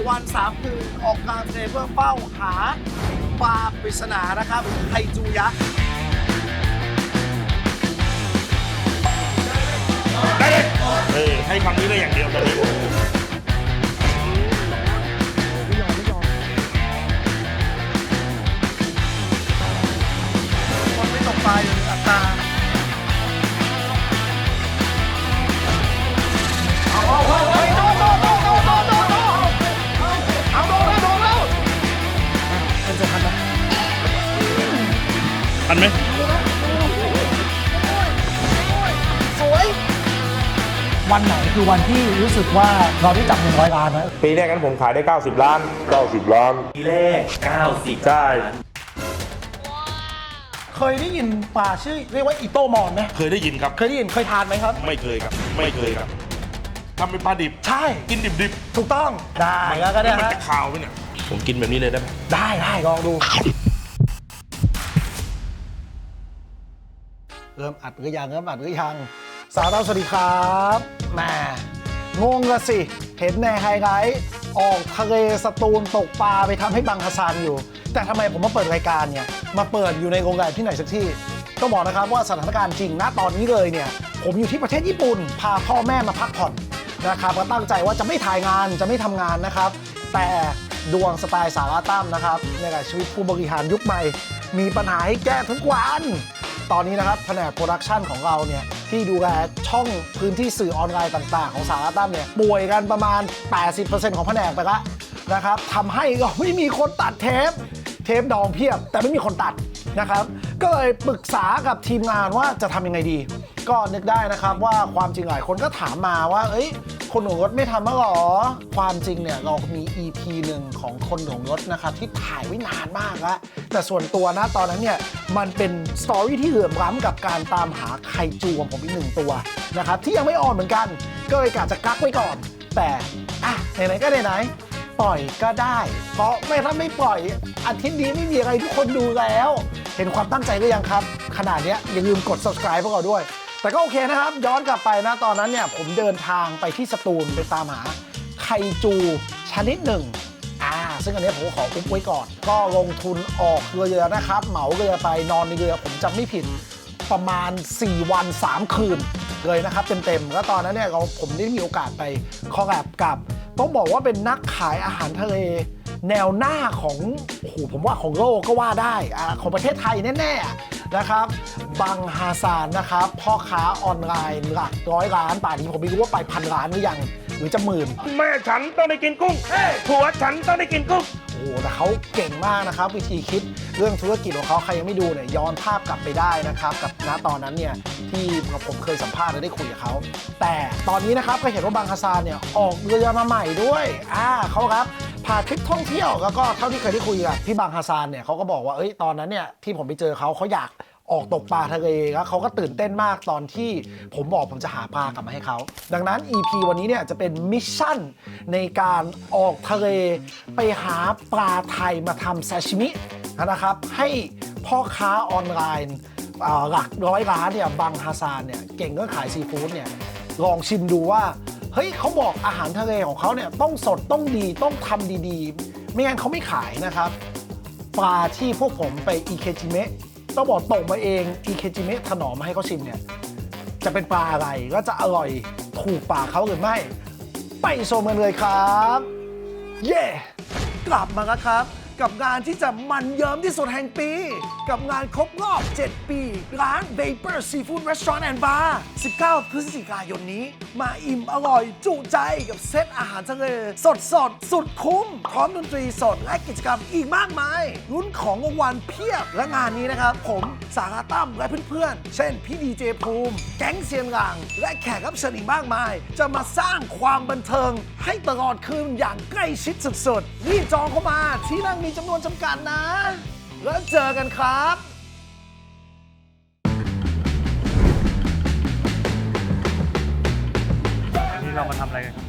4 วัน 3 คืน ออกกลางทะเลเพื่อเฝ้าหาปลาปริศนานะครับไทจูยักษ์ได้เลยเออให้คำนี้ได้อย่างเดียวตอนนี้คนไม่ตกปลาอยู่ในอัตราเอาเอาเอา ทันไหมสวย วันไหนคือวันที่รู้สึกว่าเราได้จับเงินร้อยล้านไหมปีแรกนั้นผมขายได้ 90 ล้าน 90 ล้านทีแรก 90ใช่ เคยได้ยินปลาชื่อเรียกว่าอีโต้มอนไหมเคยได้ยินครับ เคยได้ยินเคยทานไหมครับ ไม่เคยครับ ไม่เคยครับทำเป็นปลาดิบ ใช่ กินดิบถูกต้อง ได้แล้วก็ได้มันฮะจะคาวไหมเนี่ย ผมกินแบบนี้เลยได้ไหม ได้ได้ลองดู เริ่มอัดหรือยังเริ่มอัดหรือยังสาวเราสวัสดีครับแหมงงละสิ เห็นในไฮไลท์ออกทะเลสตูลตกปลาไปทำให้บังฮัสซันอยู่ แต่ทำไมผมมาเปิดรายการเนี่ย มาเปิดอยู่ในโรงแรมที่ไหนสักที่ ต้องบอกนะครับว่าสถานการณ์จริงณตอนนี้เลยเนี่ย ผมอยู่ที่ประเทศญี่ปุ่น พาพ่อแม่มาพักผ่อนนะครับก็ตั้งใจว่าจะไม่ถ่ายงานจะไม่ทำงานนะครับ แต่ดวงสไตล์สาระตั้มนะครับในการชีวิตผู้บริหารยุคใหม่ มีปัญหาให้แก้ทุกวัน ตอนนี้นะครับแผนกโปรดักชันของเราเนี่ยที่ดูแลช่องพื้นที่สื่อออนไลน์ต่าง ๆ ของสาระตั้มเนี่ยป่วยกันประมาณ 80%ของแผนกไปละนะครับทำให้เราไม่มีคนตัดเทป เทปดองเพียบ แต่ไม่มีคนตัดนะครับ ก็เลยปรึกษากับทีมงานว่าจะทำยังไงดี ก็นึกได้นะครับว่าความจริงหลายคนก็ถามมาว่า เอ้ย คนหลวงรถไม่ทำมาหรอ ความจริงเนี่ยเรามี EP หนึ่งของคนหลวงรถนะครับที่ถ่ายไว้นานมากแล้วแต่ส่วนตัวนะตอนนั้นเนี่ยมันเป็นสตอรี่ที่เหลื่อมล้ำกับการตามหาไคจูของผมอีกหนึ่งตัวนะครับที่ยังไม่ออนเหมือนกัน ก็เลยกะจะกักไว้ก่อน แต่อะไหนๆก็ไหนๆปล่อยก็ได้ เพราะไม่ถ้าไม่ปล่อยอาทิตย์นี้ไม่มีอะไรทุกคนดูแล้ว เห็นความตั้งใจหรือยังครับ ขนาดเนี้ยอย่าลืมกด subscribe พวกเราด้วย แต่ก็โอเคนะครับ ย้อนกลับไปนะตอนนั้นเนี่ยผมเดินทางไปที่สตูลไปตามหาไคจูชนิดหนึ่งอ่าซึ่งอันนี้ผมขออุ๊บไว้ก่อน ก็ลงทุนออกเรือนะครับ เหมาเรือไปนอนในเรือผมจำไม่ผิดประมาณ 4 วัน 3 คืนเลยนะครับเต็มๆแล้วตอนนั้นเนี่ยเราผมได้มีโอกาสไปคอลแลบกับ ต้องบอกว่าเป็นนักขายอาหารทะเล แนวหน้าของโอ้โหผมว่าของโลกก็ว่าได้อ่าของประเทศไทยแน่ๆ นะครับ บังฮาซานนะครับ พ่อค้าออนไลน์หลักร้อยล้านป่านนี้ผมไม่รู้ว่าไปพันล้านหรือยัง หรือจะหมื่น แม่ฉันต้องได้กินกุ้งผัวฉันต้องได้กินกุ้งโอ้โหแต่เขาเก่งมากนะครับ วิธีคิดเรื่องธุรกิจของเขาใครยังไม่ดูเนี่ยย้อนภาพกลับไปได้นะครับ กับณตอนนั้นเนี่ยที่ผมเคยสัมภาษณ์และได้คุยกับเขา แต่ตอนนี้นะครับก็เห็นว่าบางคาซานเนี่ยออกเรือมาใหม่ด้วยอ่าเขาครับพาทริปท่องเที่ยวแล้วก็เท่าที่เคยได้คุยกับพี่บางคาซานเนี่ยเขาก็บอกว่าเอ้ยตอนนั้นเนี่ยที่ผมไปเจอเขาเขาอยาก ออกตกปลาทะเลแล้วเขาก็ตื่นเต้นมากตอนที่ผมบอกผมจะหาปลากลับมาให้เขา ดังนั้น EP วันนี้เนี่ยจะเป็นมิชชั่นในการออกทะเลไปหาปลาไทยมาทำซาชิมินะครับ ให้พ่อค้าออนไลน์หลักร้อยล้านเนี่ยบังฮาซานเนี่ยเก่งเรื่องขายซีฟู้ดเนี่ยลองชิมดูว่า เฮ้ยเขาบอกอาหารทะเลของเขาเนี่ยต้องสดต้องดีต้องทำดีๆ ไม่งั้นเขาไม่ขายนะครับ ปลาที่พวกผมไปอีเคจิเมะ ต้องบอกตกมาเองอีเคจิเมะถนอมมาให้เขาชิมเนี่ย จะเป็นปลาอะไรก็จะอร่อยถูกปากเขาหรือไม่ ไปชมกันเลยครับ เย่ กลับมาแล้วครับ กับงานที่จะมันเยิ้มที่สุดแห่งปี กับงานครบรอบ 7 ปี ร้าน Vapor Seafood Restaurant and Bar 19 พฤศจิกายนนี้ มาอิ่มอร่อยจุใจกับเซตอาหารทะเลสดสดสุดคุ้ม พร้อมดนตรีสดและกิจกรรมอีกมากมายลุ้นของรางวัลเพียบและงานนี้นะครับ ผมสาราตั้มและเพื่อนๆ เช่นพี่ดีเจภูมิ แก๊งเซียนหลัง และแขกรับเชิญอีกมากมาย จะมาสร้างความบันเทิงให้ตลอดคืนอย่างใกล้ชิดสุดๆรีบจองเข้ามาที่นั่งมีจำนวนจำกัดนะ แล้วเจอกันครับนี่เรามาทำอะไรกันครับ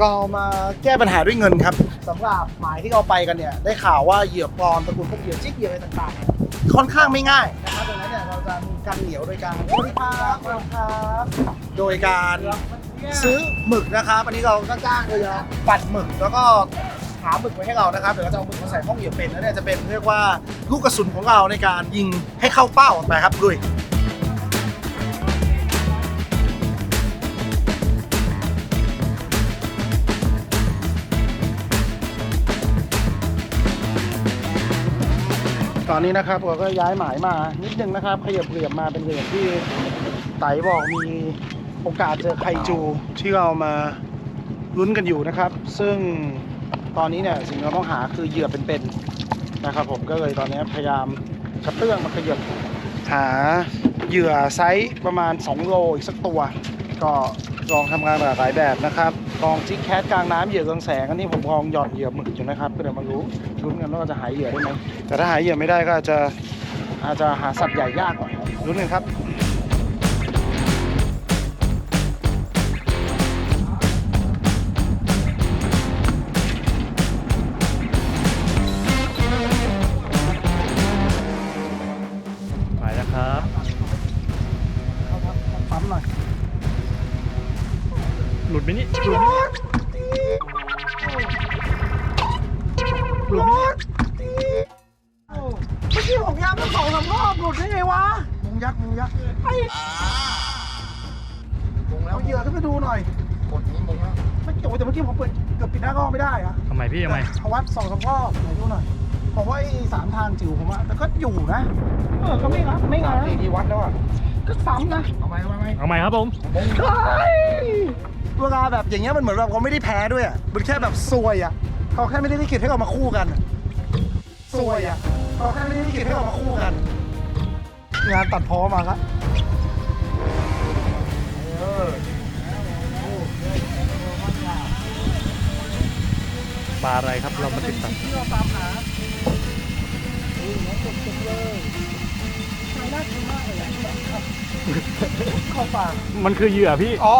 เรามาแก้ปัญหาด้วยเงินครับสำหรับหมายที่เราไปกันเนี่ย ได้ข่าวว่าเหยื่อปลอมตระกูลพวกเหยื่อจิ๊กเหยื่ออะไรต่างๆเนี่ยค่อนข้างไม่ง่ายนะครับดังนั้นเนี่ยเราจะมีการเหลียวโดยการสวัสดีครับสวัสดีครับโดยการซื้อหมึกนะครับอันนี้เราก็จ้างเลยนะปั่นหมึกแล้วก็ หาหมึกไว้ให้เรานะครับเดี๋ยวเราจะเอาหมึกมาใส่ห้องเหยื่อเป็นแล้วเนี่ยจะเป็นเรียกว่าลูกกระสุนของเราในการยิงให้เข้าเป้าไปครับลุยตอนนี้นะครับเราก็ย้ายหมายมานิดนึงนะครับขยับเรียบมาเป็นเหรียญที่ไตบอกมีโอกาสเจอไคจูที่เรามาลุ้นกันอยู่นะครับ ซึ่ง ตอนนี้เนี่ยสิ่งที่เราต้องหาคือเหยื่อเป็นๆนะครับ ผมก็เลยตอนนี้พยายามกระเตื้องมาขยับหาเหยื่อไซส์ประมาณ 2 โลอีกสักตัว ก็ลองทำงานหลากหลายแบบนะครับลองจิกแคทกลางน้ำเหยื่อกลางแสงอันนี้ผมลองหย่อนเหยื่อหมึกอยู่นะครับก็เดี๋ยวมารู้ลุ้นกันว่าจะหายเหยื่อได้ไหมแต่ถ้าหายเหยื่อไม่ได้ก็อาจจะอาจจะหาสัตว์ใหญ่ยากกว่าลุ้นกันครับ สามทางจิ๋วผมอะแต่ก็อยู่นะเออก็ไม่รับไม่ง้างที่วัดแล้วอะก็ซ้ำนะเอาไปเอาไปเอาใหม่ครับผมเวลาแบบอย่างเงี้ยมันเหมือนแบบเขาไม่ได้แพ้ด้วยอะมันแค่แบบซวยอะเขาแค่ไม่ได้ลิขิตให้เรามาคู่กันอะซวยอะเขาแค่ไม่ได้ลิขิตให้เรามาคู่กัน งานตัดพ้อมาครับปลาอะไรครับเรามาติดตามที่เราตาม หาอุ้ยน้องจบจบเลยใช้น่ากินมากเลยอะครับเข้าปากมันคือเหยื่อพี่ อ๋อ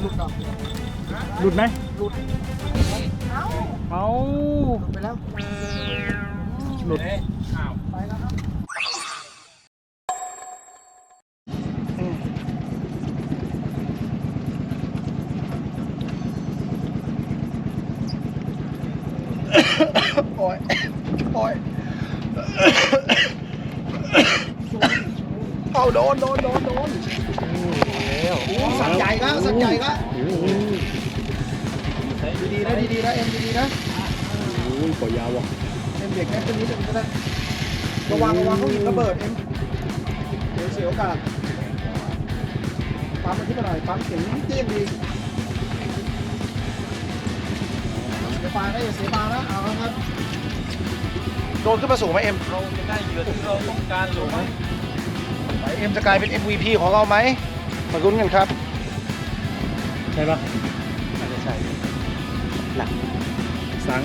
หลุดเหรอหลุดไหมหลุดเอ้าเอาหลุดไปแล้ว หลุด ไปแล้วครับอืมโอ้ยโอ้ยเอา โดนโดนโดนโดนสัตว์ใหญ่ก็สัตว์ใหญ่ก็ดีๆนะดีๆนะเอ็มดีๆนะอุ้ยขอยาวว่ะเอ็มเด็กแค่ตัวนี้เดี๋ยวมันจะได้ระวังระวังเขาหยิบระเบิดเอ็มเดี๋ยวเสียโอกาสปั๊มมาที่มาหน่อยปั๊มเสียงเตี้ยนดีเสียปลาก็อย่าเสียปลานะเอาละครับโดนขึ้นมาสูงไหมเอ็มเราจะได้เหยื่อที่เราต้องการหรือไม่ เอ็มจะกลายเป็น MVP ของเราไหมมาลุ้นกันครับ ใช่ปะน่าจะใช่หนักสัง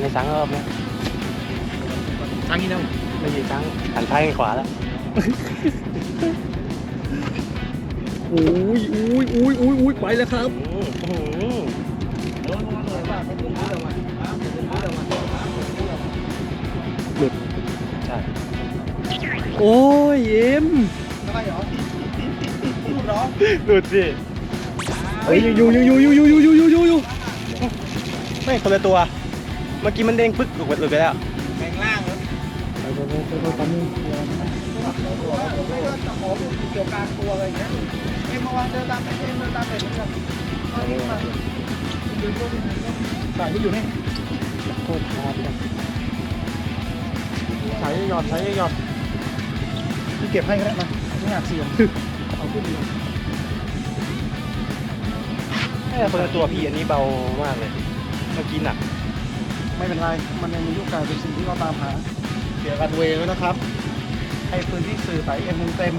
ในสังรอบนะสังอีกแล้วไม่ใช่สังหันซ้ายหันขวาแล้วอุ้ยอุ้ยอุ้ยอุ้ยอุ้ยไปแล้วครับ โอ้ยเอ็มอะไรเหรอพูดเหรอหลุดสิเฮ้ยอยู่อยู่อยู่อยู่อยู่อยู่อยู่อยู่อยู่อยู่ไม่คนละตัว เมื่อกี้มันเด้งปึ๊กหลุดหลุดไปแล้วแข่งล่างเหรอไปไปไปไปไปนึงไม่ก็จะขอพูดเกี่ยวกับการตัวอะไรอย่างเงี้ยเอ็มมาวางเดินตามไปเอ็มเดินตามไปเหมือนกันเอานี่มายืนตัวนี้ใส่ที่อยู่นี่โคตรชาร์จเลยใส่หยอดใส่หยอด พี่เก็บให้ก็ได้มาไม่อยากเสี่ยงเอาขึ้นดีไม่คนละตัวพี่อันนี้เบามากเลย เมื่อกี้หนัก ไม่เป็นไร มันยังมีลูกกลายเป็นสิ่งที่เราตามหา เสียกันเวย์แล้วนะครับ ให้พื้นที่สื่อไปเอ็มเต็ม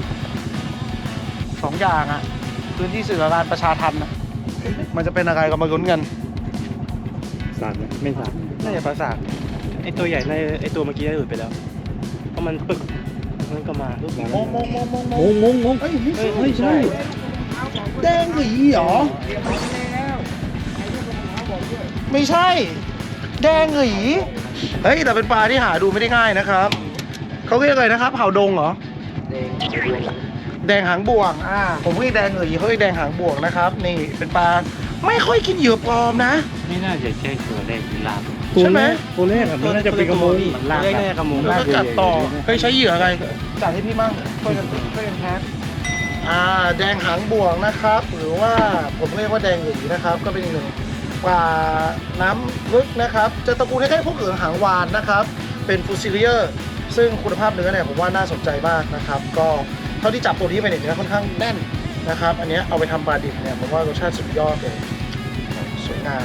ๆสองอย่างอะ พื้นที่สื่อกับการประชาทันอะ มันจะเป็นอะไรก็มาลุ้นกันสั่นไหมไม่สั่นน่าจะประสาทไอตัวใหญ่ในไอตัวเมื่อกี้ได้หลุดไปแล้ว เพราะมันปึ๊ก มันก็มาลูกนี้มองมองมองมองมองงงงงเฮ้ยไม่ใช่เฮ้ยใช่แดงหวีเหรอไม่ใช่ แดงหยีเฮ้ยแต่เป็นปลาที่หาดูไม่ได้ง่ายนะครับเขาเรียกอะไรนะครับเห่าดงเหรอแดงหางบ่วงอ่าผมเรียกแดงหยีเขาเรียกแดงหางบ่วงนะครับ นี่เป็นปลาไม่ค่อยกินเหยื่อปลอมนะ ไม่น่าจะใช่ตัวแรกที่ลาบ ตัวใช่ไหม แรกตัวแรกอะมันน่าจะเป็นกระมงมันลากแน่กระมง แล้วก็กัดต่อเฮ้ยใช้เหยื่ออะไรจ่ายให้พี่มั่งช่วยกันช่วยกันแคสอ่าแดงหางบ่วงนะครับ หรือว่าผมเรียกว่าแดงหยีนะครับ ก็เป็นอีกหนึ่งปลาน้ำลึกนะครับ จะตระกูลคล้ายๆพวกเหลืองหางวานนะครับ เป็นฟูซิเลียร์ซึ่งคุณภาพเนื้อเนี่ยผมว่าน่าสนใจมากนะครับ ก็เท่าที่จับตัวนี้ไปเนี่ยเนื้อค่อนข้างแน่นนะครับ อันเนี้ยเอาไปทำปลาดิบเนี่ยผมว่ารสชาติสุดยอดเลย สวยงาม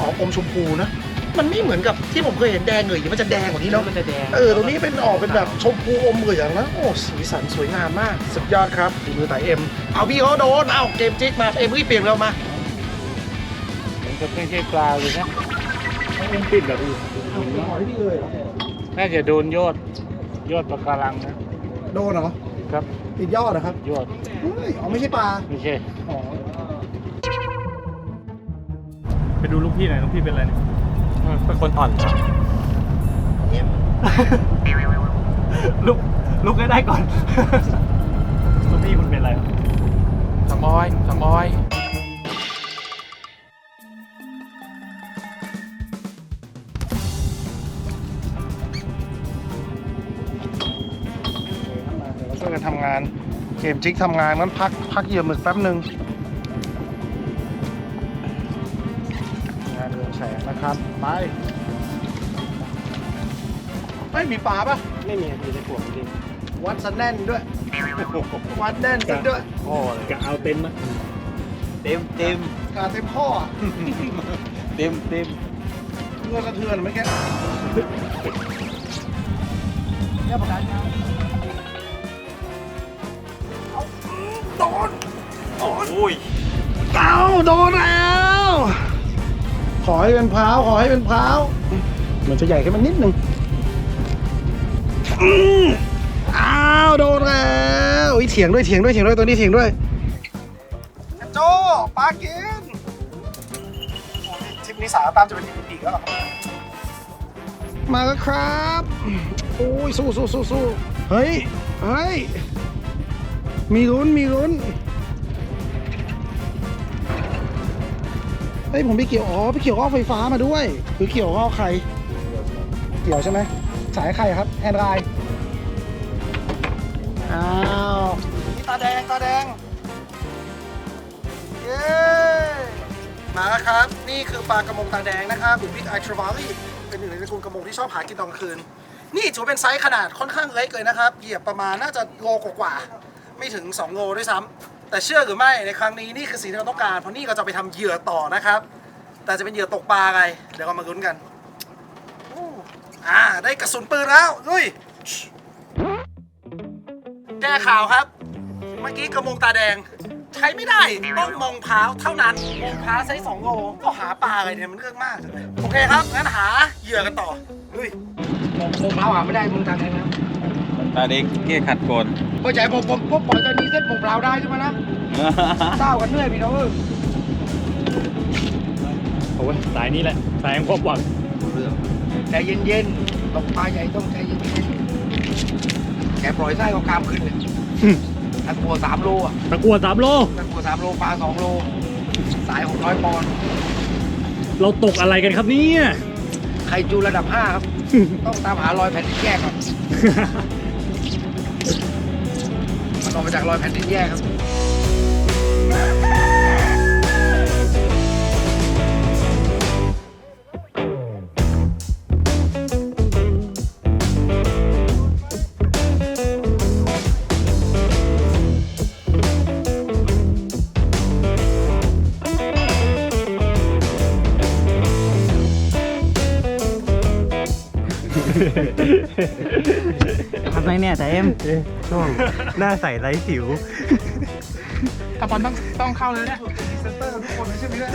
ออกอมชมพูนะ มันไม่เหมือนกับที่ผมเคยเห็นแดงเหยมันจะแดงกว่านี้เนาะมันจะแดงเออตรงนี้เป็นออกเป็นแบบชมพูอมเหลืองนะโอ้สีสันสวยงามมาก สุดยอดครับฝีมือไต่เอ็มเอาพี่เขาโดนเอาเกมจิกมาเอ็มรีบเปลี่ยนเรามามันก็ไม่ใช่ปลาเลยนะมันยังติดแบบอีกขอให้พี่เลยน่าจะโดนยอดยอดปะการังนะโดนเหรอครับติดยอดเหรอครับ ยอดเฮ้ยอ๋อไม่ใช่ปลาไม่ใช่อ๋อไปดูลูกพี่หน่อยลูกพี่เป็นอะไรเนี่ย เป็นคนอ่อนลุกลุกให้ได้ก่อนลูกพี่คุณเป็นอะไรครับสมอยสมอยเดี๋ยวเราช่วยกันทำงาน เกมจิกทำงานนั้นพักพักเหยื่อหมึกแป๊บหนึ่งานเรืองแสงนะครับ ไปไม่มีปลาปะไม่มีอยู่ในขวดจริงวัดซะแน่นด้วย วัดแน่นซะด้วยพ่อเลยกะเอาเต็มอะเต็มเต็มกาเต็มข้ออะเต็มเต็มเงื่อนสะเทือนเมื่อกี้เนี่ยประกันโอ้ยเอาโดนแล้ว ขอให้เป็นพร้าวขอให้เป็นพร้าวมันจะใหญ่ขึ้นมานิดนึงอืมอ้าวโดนแล้วอุ๊ยเถียงด้วยเถียงด้วยเถียงด้วยตัวนี้เถียงด้วยโจปลากินโอ้นี่ทริปนี้สาวตามจะเป็นทีมปีกแล้วเหรอมาแล้วครับโอ้ยสู้สู้สู้สู้เฮ้ยเฮ้ยมีลุ้นมีลุ้น ฮ้ยผมไปเกี่ยวอ๋อไปเกี่ยวข้อไฟฟ้ามาด้วยคือเกี่ยวข้อใคร เกี่ยวใช่ไหมสายใครครับแอนไรอ้าวตาแดงตาแดงเย้มาแล้วครับ นี่คือปลากระมงตาแดงนะครับหรือวิกไอทร v าลีเป็นหนึ่งในตระกูลกระมงที่ชอบหากินตอนกลางคืน นี่ถือเป็นไซส์ขนาดค่อนข้างเล็กเลยนะครับ เหยียบประมาณน่าจะโลกว่าๆไม่ถึง 2 โลด้วยซ้ำ แต่เชื่อหรือไม่ในครั้งนี้นี่คือสิ่งที่เราต้องการเพราะนี่เราจะไปทำเหยื่อต่อนะครับ แต่จะเป็นเหยื่อตกปลาไรเดี๋ยวเรามาลุ้นกันอู้อ่าได้กระสุนปืนแล้วลุยแก้ข่าวครับ เมื่อกี้กระมงตาแดง ใช้ไม่ได้ต้องมองพร้าวเท่านั้นมองพร้าวไซส์สองโลก็หาปลาอะไรเนี่ยมันเรื่องมากเลยโอเคครับงั้นหาเหยื่อกันต่อลุย ผมเท้าหาไม่ได้มึงทางไหนนะ ตาเด็กเกี้ยขัดกนพอใจผมผมผมปล่อยตอนนี้เส้นผมเปล่าได้ใช่ไหมนะเศร้ากันเหนื่อยพี่น้องเออโอ้ยสายนี้แหละสายแห่งความหวังใจเย็นๆตกปลาใหญ่ต้องใจเย็นๆแกปล่อยไส้ก็กามขึ้นเลยตะกัวสามโลอะตะกัวสามโลตะกัวสามโลปลาสองโล สายหกร้อยปอนด์เราตกอะไรกันครับเนี่ยไข่จูระดับห้าครับ ต้องตามหารอยแผ่นดินแยกครับมัน ออกมาจากรอยแผ่นดินแยกครับ ทำไมเนี่ยแต่เอ็มช่วงหน้าใสไร้สิว ตะบอลต้องต้องเข้าเลยเนี่ยเซนเตอร์ทุกคนเลยใช่ไหมเนี่ย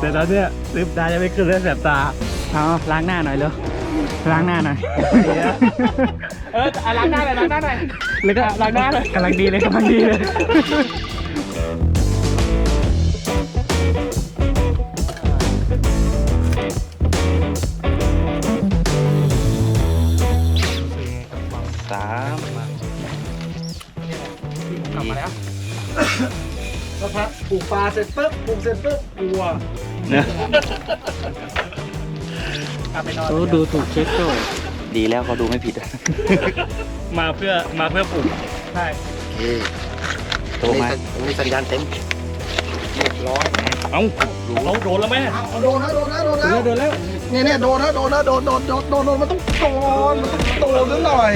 แต่ตอนเนี้ยลืมตาจะไม่ขึ้นแล้วแสบตา เอาล้างหน้าหน่อยเร็วล้างหน้าหน่อยเอออะล้างหน้าเลยล้างหน้าหน่อยแล้วก็ล้างหน้าเลยกำลังดีเลยกำลังดีเลย ปลูกปลาเสร็จปุ๊บปลูกเสร็จปุ๊บกลัวเนอะกลับไปนอนเขาดูถูกเช็คโจ้ดีแล้วเขาดูไม่ผิดมาเพื่อมาเพื่อปลูกใช่โทรมามีสัญญาณเต็มเรียบร้อยเอ้าเราโดนแล้วแม่เอาโดนนะโดนนะโดนนะโดนแล้วเนี่ยเนี่ยโดนนะโดนนะโดนโดนโดนโดนโดนมันต้องโดนมันต้องโดนนิดหน่อย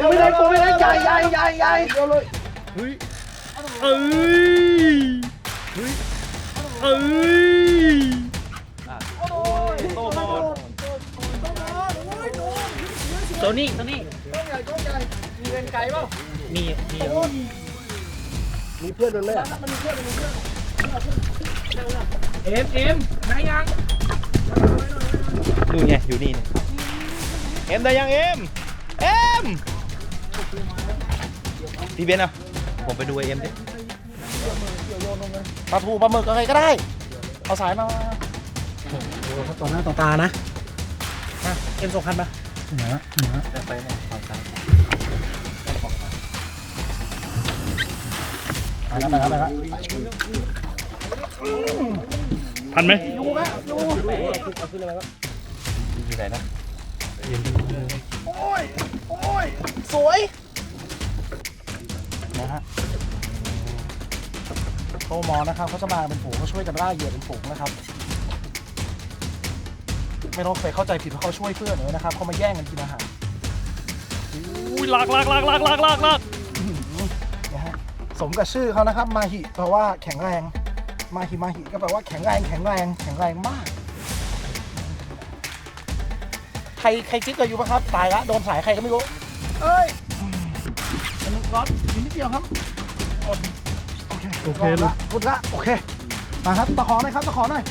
บอลอุ้ยตัวไม่ได้ตัวไม่ได้ใหญ่ใหญ่ใหญ่ใหญ่เดี๋ยวเลยเอ้ยเอ้ยตัวนี้ตัวนี้ตัวใหญ่ตัวใหญ่มีเงินไก่เปล่ามีมีมีเพื่อนโดนเลยเอ็มเอ็มได้ยังดูไงอยู่นี่เนี่ยเอ็มได้ยังเอ็มเอ็ม พี่เบนอะผมไปดูไอเอ็มดิปลาทูปลาหมึกอะไรก็ได้ เอาสายมาต่อหน้าต่อตานะเอ็มส่งคันมาเหนือเหนือไปเนี่ยฝั่งซ้ายไปแล้วไปแล้วไปแล้วทันไหมอยู่ไหนนะโอ้ยโอ้ยสวย โตหมอนะครับเขาจะมาเป็นฝูงเขาช่วยกันล่าเหยื่อเป็นฝูงนะครับ ไม่ต้องไปเข้าใจผิดว่าเขาช่วยเพื่อนเลยนะครับเขามาแย่งกันกินอาหารอุ้ยลากลากลากลากลากลากลากนะฮะสมกับชื่อเขานะครับมาหิแปลว่าแข็งแรงมาหิมาหิก็แปลว่าแข็งแรงแข็งแรงแข็งแรงมาก ใครใครจิ๊กกันอยู่ปะครับตายละโดนสายใครก็ไม่รู้เอ้ยมันร้อนนิดเดียวครับ โอเคโอเละพุดละโอเคมาครับตะขอหน่อยครับตะขอหน่อย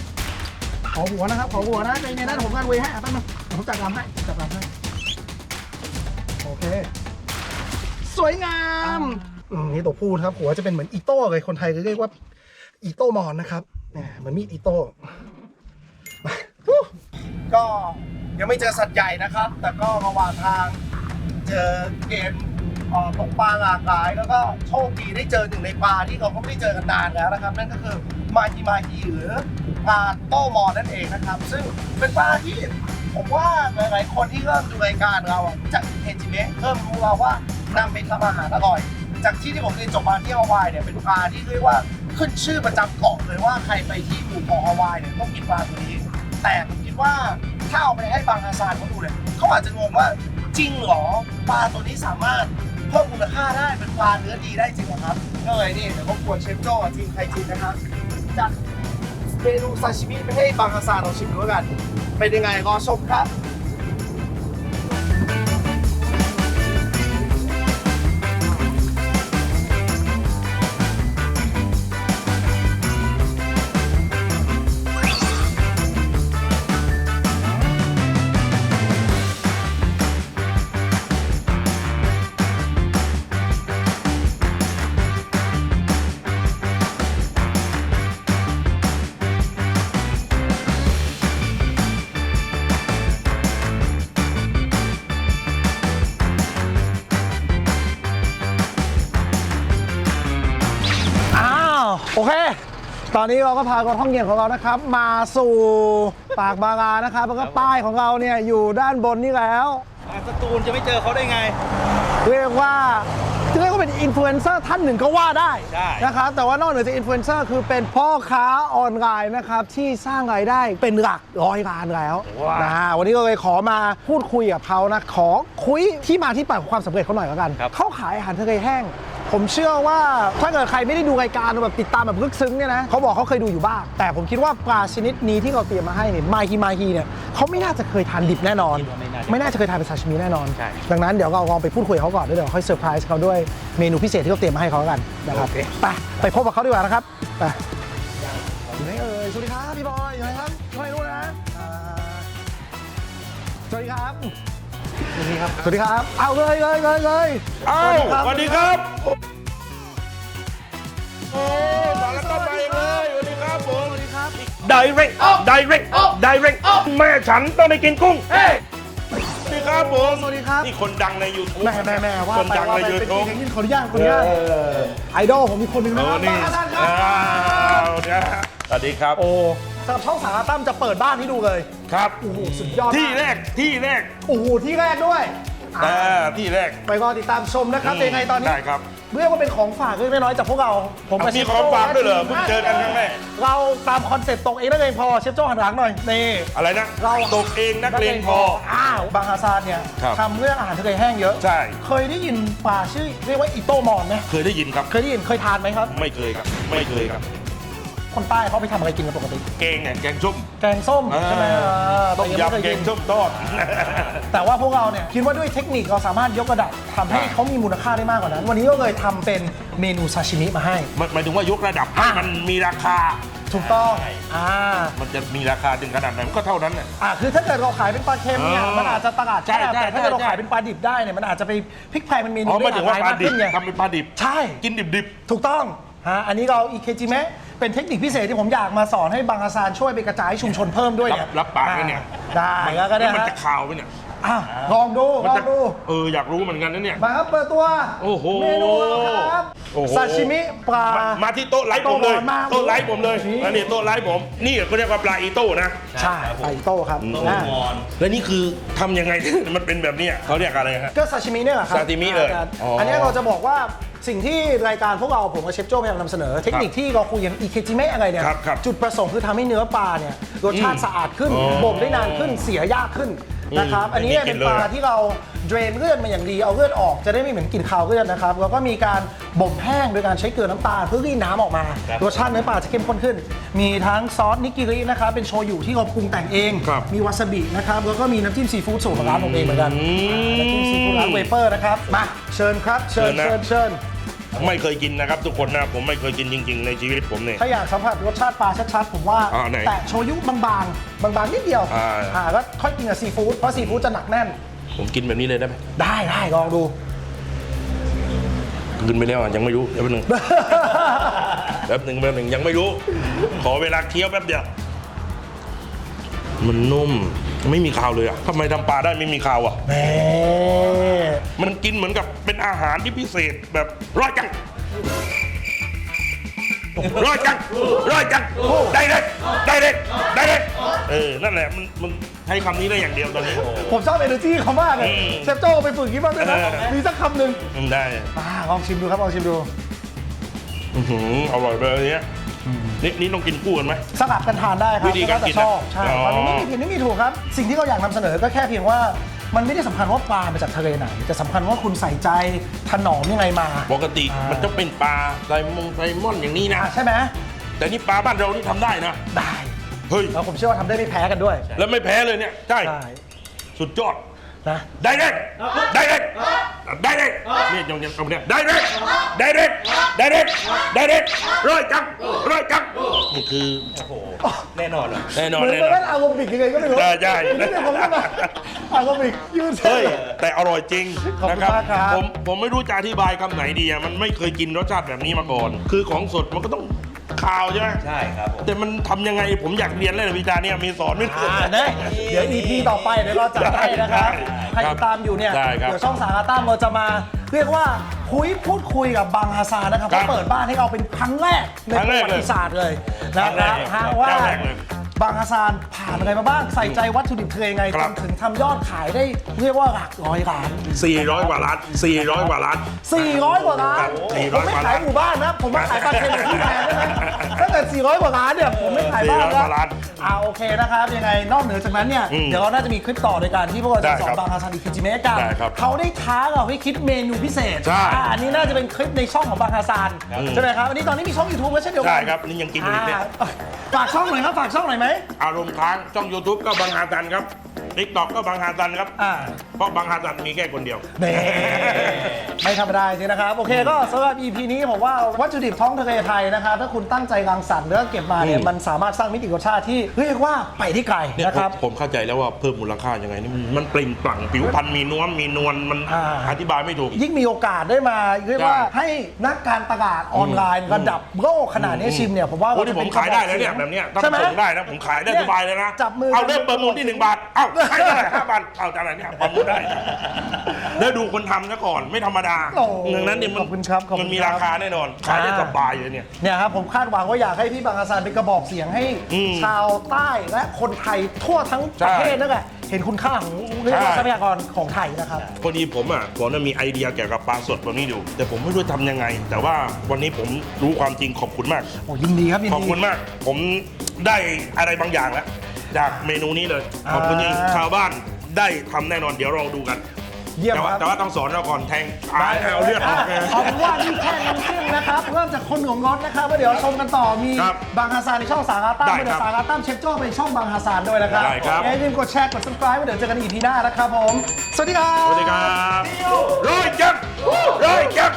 ขอหัวนะครับขอหัวนะใจเย็นนะเดี๋ยวผมงานเวให้อะแป๊บนึงเดี๋ยวผมจัดลำให้จัดลำให้โอเค สวยงามอืมนี่ตัวผู้นะครับ หัวจะเป็นเหมือนอีโต้เลยคนไทยเรียกว่า อีโต้มอนนะครับเนี่ยเหมือนมีดอีโต้มาฮู้ก็ยังไม่เจอสัตว์ใหญ่นะครับ แต่ก็ระหว่างทางเจอเกม เอ่อตกปลาหลากหลาย แล้วก็โชคดีได้เจอหนึ่งในปลาที่เราก็ไม่ได้เจอกันนานแล้วนะครับ นั่นก็คือมาฮีมาฮีหรือปลาโต้มอนนั่นเองนะครับ ซึ่งเป็นปลาที่ผมว่าหลายๆคนที่เริ่มดูรายการเราอะจากเฮจิเมะเริ่มรู้แล้วว่านำไปทำอาหารอร่อย จากที่ที่ผมเรียนจบมาที่ฮาวายเนี่ยเป็นปลาที่เรียกว่าขึ้นชื่อประจำเกาะเลยว่าใครไปที่หมู่เกาะฮาวายเนี่ยต้องกินปลาตัวนี้ แต่ผมคิดว่าถ้าเอาไปให้บางอาซานเขาดูเนี่ยเขาอาจจะงงว่าจริงเหรอปลาตัวนี้สามารถ พิ่มมูลค่าได้เป็นปลาเนื้อดีได้จริงเหรอครับก็เลยนี่เดี๋ยวรบกวนเชฟโจ้กับทีมไทยจีนนะครับจัดเมนูซาชิมิไปให้บางอาซาเราชิมด้วกัน เป็นยังไงรอชมครับ โอเค ตอนนี้เราก็พากองท่องเที่ยวของเรานะครับ มาสู่ปากบางานะครับแล้วก็ป้ายของเราเนี่ยอยู่ด้านบนนี่แล้วมาสตูลจะไม่เจอเขาได้ไง เรียกว่าจะเรียกว่าเป็นอินฟลูเอนเซอร์ท่านหนึ่งก็ว่าได้ได้นะครับแต่ว่านอกเหนือจากอินฟลูเอนเซอร์คือเป็นพ่อค้าออนไลน์นะครับที่สร้างรายได้เป็นหลักร้อยล้านแล้วนะฮะวันนี้ก็เลยขอมาพูดคุยกับเขานะขอคุยที่มาที่ไปของความสำเร็จเขาหน่อยแล้วกัน ครับ เขาขายอาหารทะเลแห้ง ผมเชื่อว่าถ้าเกิดใครไม่ได้ดูรายการแบบติดตามแบบลึกซึ้งเนี่ยนะเขาบอกเขาเคยดูอยู่บ้าง แต่ผมคิดว่าปลาชนิดนี้ที่เราเตรียมมาให้เนี่ยมาฮีมาฮีเนี่ยเขาไม่น่าจะเคยทานดิบแน่นอนคิดว่าไม่น่าจะไม่น่าจะเคยทานเป็นซาชิมิแน่นอน ใช่ ดังนั้นเดี๋ยวเราลองไปพูดคุยกับเขาก่อนแล้วเดี๋ยวค่อยเซอร์ไพรส์เขาด้วยเมนูพิเศษที่เราเตรียมมาให้เขาแล้วกันนะครับโอเค ไปไปพบกับเขาดีกว่านะครับไปอยู่ไหนเอ่ยสวัสดีครับพี่บอยอยู่ไหนครับไม่รู้นะอ่าสวัสดีครับ สวัสดีครับ สวัสดีครับ เอาเลยเลยเลยเลยอ้าวสวัสดีครับ โอ้มาแล้วก็ไปเลยสวัสดีครับผมสวัสดีครับ direct direct direct แม่ฉันต้องได้กินกุ้งสวัสดี ครับผมสวัสดีครับ นี่คนดังใน YouTube แม่แม่แม่ว่าคนไปดังว่าใน ไปเป็น YouTube ทีเทคนิคขออนุญาตขออนุญาตไอดอลผมมีคนหนึ่งเอนะคอรับนี่บ้านท่านครับอ้าวเนี่ยสวัสดีครับ โอ้สำหรับช่องสารตั้มจะเปิดบ้านให้ดูเลยครับ โอ้โหสุดยอดที่มากแรกที่แรกโอ้โหที่แรกด้วยอ่าที่แรกไปรอติดตามชมนะครับเป็นยังไงตอนนี้ ได้ครับ เรียกว่าเป็นของฝากเล็กๆน้อยๆจากพวกเรา ผมกับมีเชฟของโจ้ฝากด้วยเหรอและเพิ่งเจอกันครั้งแรก เราตามคอนเซ็ปต์ตรงเองนักเลงพอเชฟโจ้หันหลังหน่อยนี่ อะไรนะเรา ตกเองนักเลงพอ อ้าวบางอาซานเนี่ยครับ ทำเรื่องอาหารทะเลแห้งเยอะ ใช่ เคยได้ยินปลาชื่อเรียกว่าอิโต้มอนไหมเคยได้ยินครับ เคยได้ยินเคยทานไหมครับ ไม่เคยครับ ไม่เคยครับ คนใต้เขาไปทำอะไรกินกันปกติ แกงเนี่ยแกงส้มแกงส้มใช่ไหมอ่าเออต้มแต่งไม่เคยำแกกิงนส้มทอด แต่ว่าพวกเราเนี่ยคิดว่าด้วยเทคนิคเราสามารถยกระดับทำให้อ่าเขามีมูลค่าได้มากกว่านั้น วันนี้ก็เลยทำเป็นเมนูซาชิมิมาให้ มันหมายถึงว่ายกระดับให้มันมีราคา ถูกต้อง อ่า มันจะมีราคาถึงขนาดไหนก็เท่านั้นน่ะอ่าคือถ้าเกิดเราขายเป็นปลาเค็มเนี่ย เออมันอาจจะตลาดใช่แคบใช่แต่ถ้าเกิดเราใช่ ขายเป็นปลาดิบได้เนี่ย มันอาจจะไปพลิกแพลงเป็นเมนูอ๋อหมายได้ถึงหลาว่ากปลามากดิบขึ้นไงทำเป็นปลาดิบ ใช่ กินดิบถูกต้อง ฮะอันนี้เราอีเคจิเมะเป็นเทคนิคพิเศษที่ผมอยากมาสอนให้บางอาซานช่วยไปกระจายให้ชุมชนเพิ่มด้วยเนี่ยรับรับปากไว้เนี่ยได้ๆแล้วก็ได้มันฮะจะข่าวไปเนี่ยอะลองดูลมันองจะดูเอออยากรู้เหมือนกันนะเนี่ยมาครับเปิดตัวโอ้โหเมนูเราครับโอ้โหซาชิมิปลามามาที่โต๊ะไลฟ์ผมเลยโต๊ะมาโต๊ะไลฟ์ผมเลยนี่อันนี้โต๊ะไลฟ์ผม นี่เขาเรียกว่าปลาอีโต้นะใช่ไปโต้ครับอะแล้วนี่คือทำยังไงมันเป็นแบบเนี้ยเขาเรียกอะไรฮะก็ซาชิมิเนี่ยแหละครับซาชิมิเลยอ่าอ๋ออัอันนี้เราจะบอกว่า สิ่งที่รายการพวกเราผมกับเชฟโจ้พยายามนำเสนอ เทคนิคที่เราคุยอย่างอีเคจิเมะอะไรเนี่ยครับครับจุดประสงค์คือทำให้เนื้อปลาเนี่ยรสชาติสะอาดขึ้นอ๋อบ่มได้นานขึ้นเสียยากขึ้นนะครับอืมอันนี้อันนี้เป็นกินเลยปลาที่เราเดรนเลือดมาอย่างดีเอาเลือดออกจะได้ไม่เหมือนกลิ่นคาวเลือดนะครับแล้วก็มีการบ่มแห้งโดยการใช้เกลือน้ำตาลเพื่อรีดน้ำออกมารสชาติเนื้อปลาจะเข้มข้นขึ้น มีทั้งซอสนิกิรินะครับเป็นโชยุที่เราปรุงแต่งเอง ครับ มีวาซาบินะครับแล้วก็มีน้ำจิ้มซีฟู้ดสูตรของร้านผมเองเหมือนกันอืมน้ำจิ้มซีฟู้ดร้านเวเปอร์นะครับมา เชิญครับ เชิญเชิเชิญญนะเชิญ ไม่เคยกินนะครับ ทุกคนนะผมไม่เคยกินจริง ๆ ในชีวิตผมเนี่ย ถ้าอยากสัมผัสรสชาติปลาชัดๆ ผมว่า อ่าไหนแตะโชยุบางๆ บางๆ นิดเดียวอ่าอ่า แล้วค่อยกินกับซีฟู้ด เพราะซีฟู้ดจะหนักแน่น ผมกินแบบนี้เลยได้ไหมได้ได้ลองดู กินไปแล้วอะยังไม่รู้แป๊บนึงแป๊บหนึ่งแป๊บหนึ่งยังไม่รู้ ขอเวลาเคี้ยวแป๊บเดียว มันนุ่ม ไม่มีคาวเลยอะทำไมทำปลาได้ไม่มีคาวอะ แหมมันกินเหมือนกับเป็นอาหารที่พิเศษแบบร้อยจังร้อยจังร้อยจังได้เลยได้เลยได้เลยเออนั่นแหละมันมันใช้คำนี้ได้อย่างเดียวตอนนี้ ผมชอบเอเนอร์จีเขามากเลยอืมเชฟโจ้ไปฝึกกี้บ้างด้วยนะ เออ มีสักคำหนึ่งอืมได้อ่าลองชิมดูครับลองชิมดู อื้อหืออร่อยเลยอันเนี้ย นี่นี่ต้องกินคู่กันไหม สลับกันทานได้ครับวิธีการแล้วแต่กินชนะอบใช่อ๋อ ตอนนี้ไม่มีผิดไม่มีถูกครับ สิ่งที่เราอยากนำเสนอก็แค่เพียงว่ามันไม่ได้สำคัญว่าปลามาจากทะเลไหนแต่สำคัญว่าคุณใส่ใจถนอมยังไงมาปกติอ่ามัมันจะเป็นปลาไซมงไซมอนอย่างนี้นะ อะใช่ไหมแต่นี่ปลาบ้านเรานี่ทำได้นะ ได้เฮ้ย แล้วผมเชื่อว่าทำได้ไม่แพ้กันด้วยแล้วไม่แพ้เลยเนี่ย ใช่ใช่สุดยอด นะได้เลยได้เลยได้เลยเนี่ยยังยังเอาเนี่ยได้เลยได้เลยได้เลยได้เลยร้อยจังร้อยจังนี่คือแน่นอนเหรอแน่นอนเหมือนแน่กับนอเล่นนอารมบิกยังไงก็ไม่รู้ใช่ใช่นี่เนี่ยผมเล่นมาอารมบิกยืดเส้นเฮ้ยแต่อร่อยจริงขอบคุณนะครับมากครับผมผมไม่รู้จะอธิบายคำไหนดีอะมันไม่เคยกินรสชาติแบบนี้มาก่อน คือของสดมันก็ต้องคาวใช่ไหมใช่ครับผมแต่มันทำยังไงผมอยากเรียนเลยวิชาเนี้ยมีสอนไหมอ่าได้เดี๋ยว EP ต่อไปเดี๋ยวเราจัดให้นะครับได้ใครติดตามอยู่เนี่ย ได้ครับเดี๋ยวช่องสาราตั้มเราจะมา เรียกว่าคุยพูดคุยกับบังฮาซานนะครับครัเขาบเปิดบ้านให้เราเป็นครั้งแรกในครั้งปแรระกวัเลยติศาสตร์เลยนะครั้คงรับแรกเลยฮะว่า เจ้าแรกเลย บังฮาซานผ่านอะไรมาบ้าง ใส่ใจวัตถุดิบทะเลไงคจรับ นถึงทำยอดขายได้เรียกว่าหลักร้อยล้าน 400 กว่าล้าน400 กว่าล้าน 400 กว่าล้านครับผมไม่400กว่าขายล้านหมู่บ้านนะ ผมมาขายปลาเค็มกับที่แพงใช่ไหมถ้าเกิด 400 กว่าล้านเนี่ย ผมไม่ขายบ้าน400กว่าล้านอ่าโอเคนะครับ ยังไงนอกเหนือจากนั้นเนี่ย อืมเดี๋ยวเราน่าจะมีคลิปต่อในการที่พวกเราได้จะสอครันบบางฮาซาดิคิจิเมะกัน ได้ครับเขาได้ท้าเราให้คิดเมนูพิเศษใช่ อ่าอันนี้น่าจะเป็นคลิปในช่องของบางฮาซานครับใช่ไหมครับ อันนี้ตอนนี้มีช่อง YouTube แล้วเช่นเดียวกัใช่ครับนี่ยังกินอยู่เลยเนี่ย อ่า ฝากช่องหน่อยครับ ฝากช่องหน่อยไหม อารมณ์ค้างช่อง YouTube ก็บางฮาตันครับทิกตอกก็บางฮาตันครับ อ่า เพราะบางฮาตันมีแค่คนเดียว เน่ ไม่ธรรมดาจริงนะครับ โอเคก็สำหรับ EP นี้ผมว่าวัตถุดิบท้องทะเลไทยนะครับถ้าคุณตั้งใจรังสรรค์แล้วเก็บมาเนี่ยอืม มันสามารถสร้างมิติรสชาติที่เรียกว่าไปที่ไกลเนี่ยนะครับผมผมเข้าใจแล้วว่าเพิ่มมูลค่ายังไงนี่มันมันปริ่มปลั่งผิวพรรณมีนวลมีนวลมันอ่า อธิบายไม่ถูก ยิ่งมีโอกาสได้มาเรียกว่าใช่ ให้นักการตลาดออนไลน์ระดับโลกขนาดนี้ชิมเนี่ยผมว่าโอ้ที่ผมขายได้แล้วเนี่ยแบบเนี้ยต้องใช่ไหม ส่งได้นะผมขายได้เนี่ยสบายเลยนะจับมือเอาเริ่มประมูลที่หนึ่งบาทเอ้าขายได้ห้าบาทเอาจากไหนเนี่ยประมูลได้ แล้วดูคนทำซะก่อนไม่ธรรมดาโอ้เงินนั้นเนี่ยมันขอบคุณครับขอบคุณมันมีครับราคาแน่นอน ขายได้สบายเลยเนี่ย เนี่ยครับผมคาดหวังว่าอยากให้พี่บางอาซานเป็นกระบอกเสียงให้อืมชาวใต้และคนไทยทั่วทั้งประเทศนั่นแหละเห็นคุณค่าของเรื่องใช่ ทรัพยากรของไทยนะครับ พอดีผมอะผมน่ะมีไอเดียเกี่ยวกับปลาสดตัวนี้อยู่ แต่ผมไม่รู้จะทำยังไง แต่ว่าวันนี้ผมรู้ความจริงขอบคุณมาก โอ้ยินดีครับยินขอบดี คุณมาก ผมได้อะไรบางอย่างแล้วจากเมนูนี้เลย ขอบคุณจริงอ่า ชาวบ้านได้ทำแน่นอนเดี๋ยวเราดูกัน เยี่ยมแต่ว่าครับ แต่ว่าต้องสอนเราก่อนแทงตายเอาเลือดออกไงเอาเป็นว่านี่แค่น้ำจิ้มนะครับเริ่มจากคนหัวงอดนะครับแล้วเดี๋ยวชมกันต่อมีครับบางฮาซานในช่องสาราตั้มได้เดี๋ยวครับสาราตั้มเช็คโจ้ไปช่องบางฮาซานด้วยนะครับได้ครับ อย่าลืมกดแชร์กด subscribe ไว้เดี๋ยวเจอกันอีพีหน้านะครับผม สวัสดีครับ สวัสดีครับร้อยจังร้อยจัง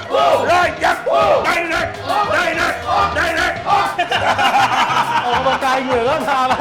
ร้อยจังได้เลยได้เลยได้เลยออกกำลังกายเหงื่อเริ่มมาแล้ว